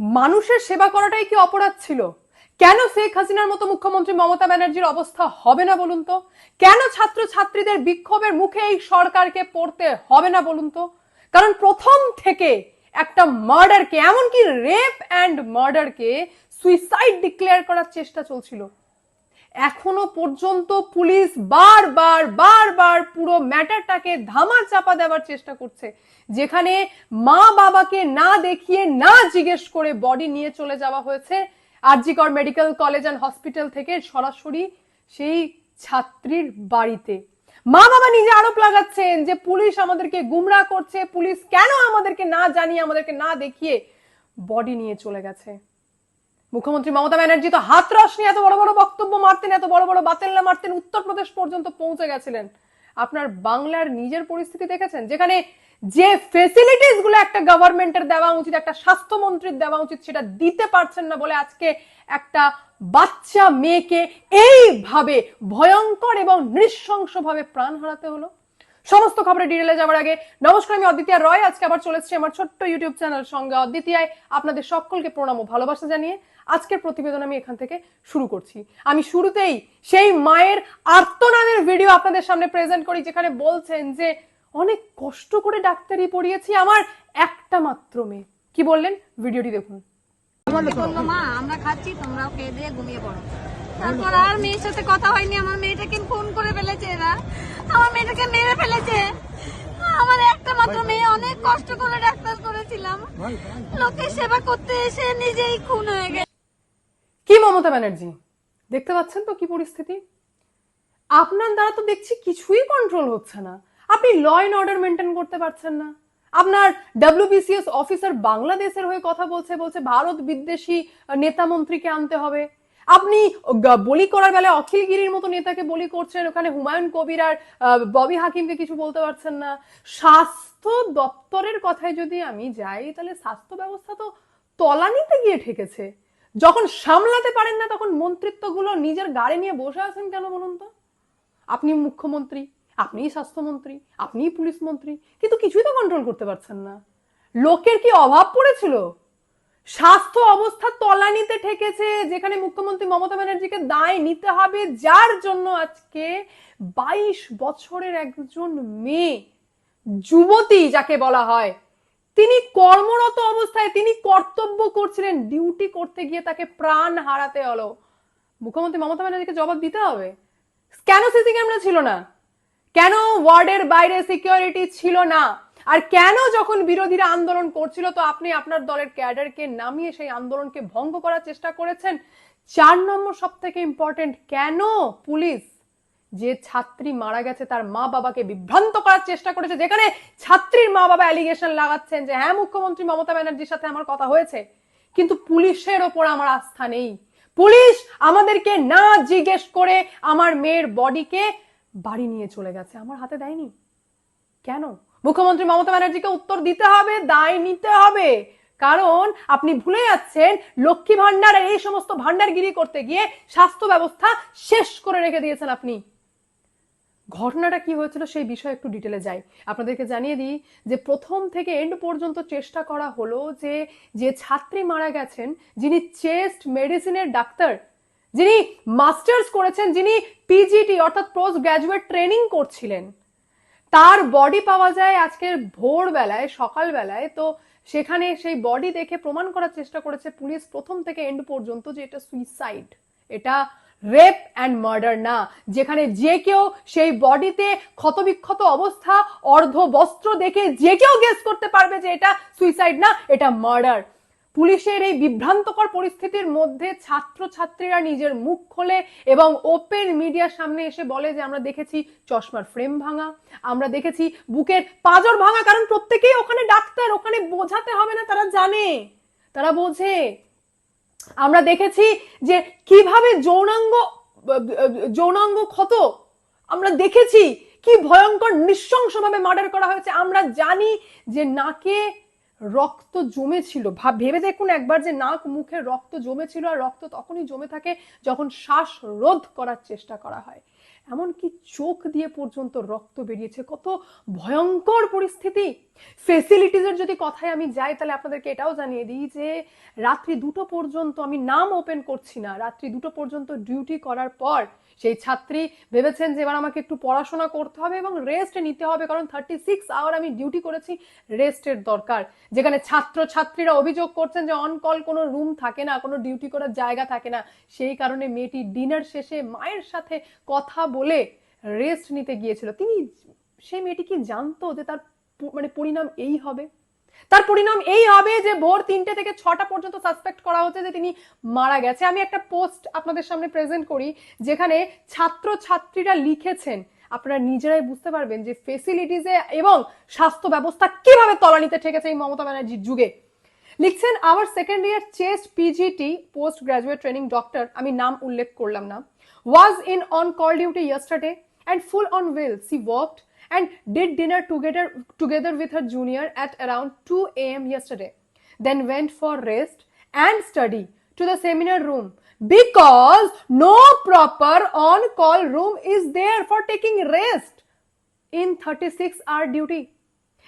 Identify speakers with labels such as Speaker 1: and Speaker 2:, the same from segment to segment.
Speaker 1: মানুষের সেবা করাটাই কি অপরাধ ছিল? কেন শেখ হাসিনার মতো মুখ্যমন্ত্রী মমতা ব্যানার্জির অবস্থা হবে না বলুন তো? কেন ছাত্র ছাত্রীদের বিক্ষোভের মুখে এই সরকারকে পড়তে হবে না বলুন তো? কারণ প্রথম থেকে একটা মার্ডারকে এমনকি রেপ অ্যান্ড মার্ডারকে সুইসাইড ডিক্লেয়ার করার চেষ্টা চলছিল। এখনও পর্যন্ত পুলিশ বারবার বারবার পুরো ম্যাটারটাকে ধামা চাপা দেওয়ার চেষ্টা করছে। যেখানে মা বাবাকে না দেখিয়ে, না জিজ্ঞেস করে বডি নিয়ে চলে যাওয়া হয়েছে। RG Kar medical college and hospital থেকে সরাসরি সেই ছাত্রীর বাড়িতে। মা বাবা নিজে আরোপ লাগাচ্ছেন যে পুলিশ আমাদেরকে গুমরা করছে, পুলিশ কেন আমাদেরকে না জানিয়ে, আমাদেরকে না দেখিয়ে বডি নিয়ে চলে গেছে। মুখ্যমন্ত্রী মমতা ব্যানার্জি তো হাতরস নিয়ে এত বড় বড় বক্তব্য মারতেন, এত বড় বড় বাতেল্লা মারতেন, উত্তরপ্রদেশ পর্যন্ত পৌঁছে গেছিলেন। আপনার বাংলার নিজের পরিস্থিতি দেখেছেন? যেখানে যে ফেসিলিটিসগুলো একটা গভর্নমেন্টের দেওয়া উচিত, একটা স্বাস্থ্যমন্ত্রীর দেওয়া উচিত, সেটা দিতে পারছেন না বলে আজকে একটা বাচ্চা মেয়েকে এইভাবে ভয়ঙ্কর এবং নৃশংসভাবে প্রাণ হারাতে হলো। সমস্ত খবরে ডিটেলে যাওয়ার আগে নমস্কার, আমি অদ্বিতীয় রয়। আজকে আবার চলেছি আমার ছোট্ট ইউটিউব চ্যানেল সঙ্গে। অদ্বিতীয় আপনাদের সকলকে প্রণাম ও ভালোবাসা জানিয়ে আজকের প্রতিবেদন আমি এখান থেকে শুরু করছি। আমি শুরুতেই সেই মায়ের আর্তনাদের ভিডিও আপনাদের সামনে প্রেজেন্ট করি, যেখানে বলছেন যে, অনেক কষ্ট করে ডাক্তারি পড়িয়েছি আমার একটা মাত্র মেয়ে। কি বললেন? ভিডিওটি দেখুন।
Speaker 2: লোকের সেবা করতে এসে নিজেই খুন হয়ে গেছে।
Speaker 1: মমতা ব্যানার্জি দেখতে পাচ্ছেন তো কি পরিস্থিতি? আপনার দ্বারা তো দেখছি কিছুই কন্ট্রোল হচ্ছে না। আপনি ল অ্যান্ড অর্ডার মেনটেন করতে পারছেন না। আপনার ডাব্লিউবিসিএস অফিসার বাংলাদেশের হয়ে কথা বলছে বলছে ভারত বিদ্বেষী নেতা মন্ত্রীকে আনতে হবে। আপনি বলি করার বেলায় অখিলগিরির মতো নেতাকে বলি করছেন, ওখানে হুমায়ুন কবির আর ববি হাকিমকে কিছু বলতে পারছেন না। স্বাস্থ্য দপ্তরের কথায় যদি আমি যাই, তাহলে স্বাস্থ্য ব্যবস্থা তো তলানিতে গিয়ে ঠেকেছে। যখন সামলাতে পারেন না, তখন মন্ত্রিত্বগুলো নিজের গাড়ি নিয়ে বসে আছেন কেন বলুন তো? আপনি মুখ্যমন্ত্রী আপনিই স্বাস্থ্যমন্ত্রী আপনিই পুলিশ মন্ত্রী, কিন্তু কিছুই তো কন্ট্রোল করতে পারছেন না। লোকের কি অভাব পড়েছিল? স্বাস্থ্য অবস্থা তলানিতে ঠেকেছে, যেখানে মুখ্যমন্ত্রী মমতা ব্যানার্জিকে দায় নিতে হবে, যার জন্য আজকে বাইশ বছরের একজন মেয়ে, যুবতী যাকে বলা হয় তিনি কর্মরত অবস্থায় তিনি কর্তব্য করছিলেন ডিউটি করতে গিয়ে তাকে প্রাণ হারাতে হলো। মুখ্যমন্ত্রী মমতা ব্যানার্জিকে জবাব দিতে হবে? কেন সিসি ক্যামেরা ছিল না? কেন ওয়ার্ডের বাইরে সিকিউরিটি ছিল না? আর কেন যখন বিরোধীরা আন্দোলন করছিল, তো আপনি আপনার দলের ক্যাডারকে নামিয়ে সেই আন্দোলনকে ভঙ্গ করার চেষ্টা করেছেন? চার নম্বর সব থেকে ইম্পর্টেন্ট কেন পুলিশ যে ছাত্রী মারা গেছে তার মা বাবাকে বিভ্রান্ত করার চেষ্টা করেছে, যেখানে ছাত্রীর মা বাবা অ্যালিগেশন লাগাচ্ছেন যে হ্যাঁ মুখ্যমন্ত্রী মমতা ব্যানার্জির সাথে আমার কথা হয়েছে, কিন্তু পুলিশের ওপর আমার আস্থা নেই। পুলিশ আমাদেরকে না জিজ্ঞেস করে আমার মেয়ের বডিকে বাড়ি নিয়ে চলে গেছে, আমার হাতে দেয়নি। কেন? মুখ্যমন্ত্রী মমতা ব্যানার্জিকে উত্তর দিতে হবে, দায় নিতে হবে। কারণ আপনি ভুলে যাচ্ছেন, লক্ষ্মী ভান্ডার এই সমস্ত ভান্ডারগিরি করতে গিয়ে স্বাস্থ্য ব্যবস্থা শেষ করে রেখে দিয়েছেন আপনি। ঘটনাটা কি হয়েছিল সেই বিষয়ে একটু ডিটেলে যাই। আপনাদেরকে জানিয়ে দিই যে প্রথম থেকে এন্ড পর্যন্ত চেষ্টা করা হলো যে যে ছাত্রী মারা গেছেন, যিনি চেস্ট মেডিসিনের ডাক্তার, যিনি মাস্টার্স করেছেন, যিনি পিজিটি অর্থাৎ পোস্ট গ্র্যাজুয়েট ট্রেনিং করছিলেন। তার বডি পাওয়া যায় আজকের ভোরবেলায়, সকালবেলায়। তো সেখানে সেই বডি দেখে প্রমাণ করার চেষ্টা করেছে পুলিশ প্রথম থেকে এন্ড পর্যন্ত যে এটা সুইসাইড এটা রেপ অ্যান্ড মার্ডার না, যেখানে যে কেউ সেই বডিতে ক্ষতবিক্ষত অবস্থা, অর্ধ বস্ত্র দেখে যে কেউ গেস করতে পারবে যে এটা সুইসাইড না, এটা মার্ডার পুলিশের এই বিভ্রান্তকর পরিস্থিতির মধ্যে ছাত্র ছাত্রীরা নিজের মুখ খোলে এবং ওপেন মিডিয়ার সামনে এসে বলে যে, আমরা দেখেছি চশমার ফ্রেম ভাঙা, আমরা দেখেছি বুকের পাজর ভাঙা, কারণ প্রত্যেকেই ওখানে ডাক্তার, ওখানে বোঝাতে হবে না, তারা জানে, তারা বোঝে। আমরা দেখেছি যে কীভাবে যৌনাঙ্গ যৌনাঙ্গ ক্ষত, আমরা দেখেছি কি ভয়ঙ্কর নৃশংসভাবে মার্ডার করা হয়েছে। আমরা জানি যে নাকে রক্ত জমেছিল। ভাব, ভেবে দেখুন একবার যে নাক মুখে রক্ত জমেছিল আর রক্ত তখনই জমে থাকে যখন শ্বাস রোধ করার চেষ্টা করা হয়। এমনকি চোখ দিয়ে পর্যন্ত রক্ত বেরিয়েছে। কত ভয়ঙ্কর পরিস্থিতি। ফেসিলিটিজের যদি কথায় আমি যাই, তাহলে আপনাদেরকে এটাও জানিয়ে দিই যে, রাত্রি দুটো পর্যন্ত আমি নাম ওপেন করছি না। রাত্রি দুটো পর্যন্ত ডিউটি করার পর সেই ছাত্রী ভেবেছেন যে এবার আমাকে একটু পড়াশোনা করতে হবে এবং রেস্ট নিতে হবে, কারণ থার্টি সিক্স আওয়ার আমি ডিউটি করেছি রেস্টের দরকার। যেখানে ছাত্র ছাত্রীরা অভিযোগ করছেন যে অন কল কোনো রুম থাকে না, কোনো ডিউটি করার জায়গা থাকে না। সেই কারণে মেয়েটি ডিনার শেষে মায়ের সাথে কথা বলে রেস্ট নিতে গিয়েছিল। তিনি সেই মেয়েটি কি জানতো যে তার মানে পরিণাম এই হবে? তার পরিণাম এই হবে যে ভোর তিনটে থেকে ছটা পর্যন্ত সাসপেক্ট করা হচ্ছে যে তিনি মারা গেছে। আমি একটা পোস্ট আপনাদের সামনে প্রেজেন্ট করি, যেখানে ছাত্র ছাত্রীরা লিখেছেন, আপনারা নিজেরাই বুঝতে পারবেন যে ফেসিলিটিসে এবং স্বাস্থ্য ব্যবস্থা কীভাবে তলানিতে ঠেকেছে এই মমতা ব্যানার্জির যুগে। লিখছেন our second year chest PGT post graduate training doctor আমি নাম উল্লেখ করলাম না was in on call duty yesterday and full on will she worked and did dinner together together with her junior at around 2 a.m. yesterday then went for rest and study to the seminar room because no proper on call room is there for taking rest in 36 hour duty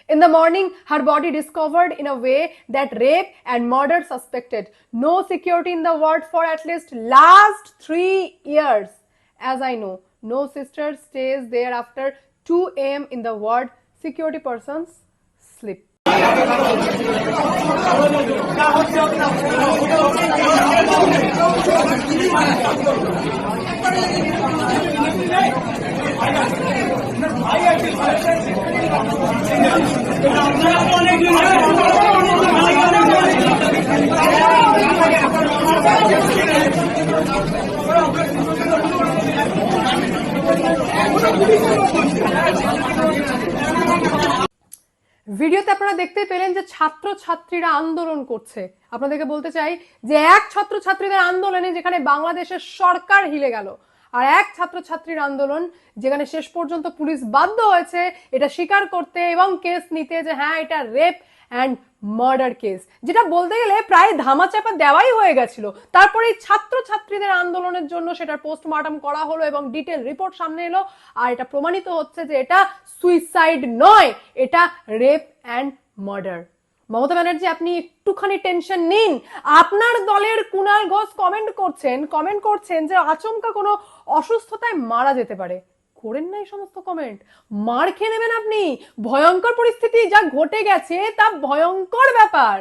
Speaker 1: in the morning, her body discovered in a way that rape and murder suspected. No security in the ward for at least last three years. As I know, no sister stays there after 2 a.m. in the ward. Security persons sleep. ভিডিওতে আপনারা দেখতে পেলেন যে ছাত্র ছাত্রীরা আন্দোলন করছে। আপনাদেরকে বলতে চাই যে এক ছাত্র ছাত্রীদের আন্দোলনে যেখানে বাংলাদেশের সরকার হিলে গেল আর এক ছাত্র ছাত্রীর আন্দোলন, যেখানে শেষ পর্যন্ত পুলিশ বাধ্য হয়েছে এটা স্বীকার করতে এবং কেস নিতে যে হ্যাঁ এটা রেপ অ্যান্ড মার্ডার কেস যেটা বলতে গেলে প্রায় ধামাচাপা দেওয়াই হয়ে গেছিল। তারপরে ছাত্র ছাত্রীদের আন্দোলনের জন্য সেটার পোস্টমর্টম করা হলো এবং ডিটেল রিপোর্ট সামনে এলো, আর এটা প্রমাণিত হচ্ছে যে এটা সুইসাইড নয়, এটা rape and murder Mamata Banerjee, আপনি একটুখানি টেনশন নিন। আপনার দলের কুনাল ঘোষ কমেন্ট করছেন কমেন্ট করছেন যে আচমকা কোনো অসুস্থতায় মারা যেতে পারে। করেন না এই সমস্ত কমেন্ট মার খেয়ে নেবেন আপনি। ভয়ঙ্কর পরিস্থিতি যা ঘটে গেছে তা ভয়ঙ্কর ব্যাপার।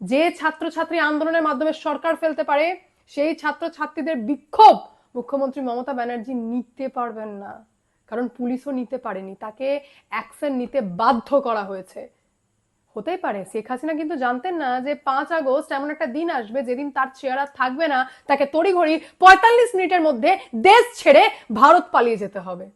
Speaker 1: যে ছাত্রছাত্রী আন্দোলনের মাধ্যমে সরকার ফেলতে পারে, সেই ছাত্রছাত্রীদের বিক্ষোভ মুখ্যমন্ত্রী মমতা ব্যানার্জি নিতে পারবেন না। কারণ পুলিশও নিতে পারেনি। তাকে অ্যাকশন নিতে বাধ্য করা হয়েছে। হতেই পারে। শেখ হাসিনা কিন্তু জানতেন না যে পাঁচ আগস্ট এমন একটা দিন আসবে যেদিন তার আর থাকবে না, তাকে তড়িঘড়ি পঁয়তাল্লিশ মিনিটের মধ্যে দেশ ছেড়ে ভারত পালিয়ে যেতে হবে।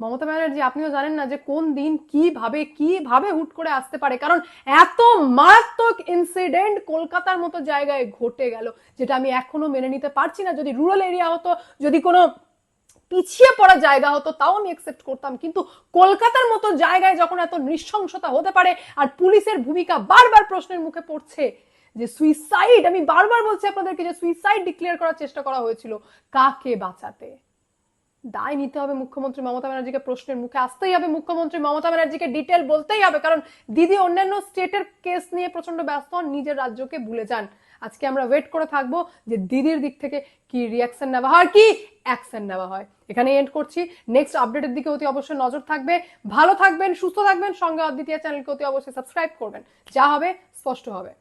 Speaker 1: মমতা ব্যানার্জি, আপনিও জানেন না যে কোন দিন কীভাবে কীভাবে হুট করে আসতে পারে। কারণ এত মারাত্মক ইনসিডেন্ট কলকাতার মতো জায়গায় ঘটে গেল, যেটা আমি এখনও মেনে নিতে পারছি না। যদি রুরাল এরিয়া হতো, যদি কোনো পিছিয়ে পড়া জায়গা হতো, তাও আমি একসেপ্ট করতাম। কিন্তু কলকাতার মতো জায়গায় যখন এত নৃশংসতা হতে পারে আর পুলিশের ভূমিকা বারবার প্রশ্নের মুখে পড়ছে যে সুইসাইড আমি বারবার বলছি আপনাদেরকে যে সুইসাইড ডিক্লেয়ার করার চেষ্টা করা হয়েছিল, কাকে বাঁচাতে? দায় নিতে হবে মুখ্যমন্ত্রী মমতা ব্যানার্জিকে, প্রশ্নের মুখে আসতেই হবে মুখ্যমন্ত্রী মমতা ব্যানার্জিকে ডিটেল বলতেই হবে, কারণ দিদি অন্যান্য স্টেটের কেস নিয়ে প্রচণ্ড ব্যস্ত হন, নিজের রাজ্যকে ভুলে যান। আজকে আমরা ওয়েট করে থাকব যে দিদির দিক থেকে কি রিয়াকশন নেওয়া হয়, কি অ্যাকশন নেওয়া হয়। এখানে এন্ড করছি। নেক্সট আপডেটের দিকে অতি অবশ্যই নজর থাকবে। ভালো থাকবেন, সুস্থ থাকবেন, সঙ্গে অদ্বিতীয় চ্যানেলকে অতি অবশ্যই সাবস্ক্রাইব করবেন। যা হবে, স্পষ্ট হবে।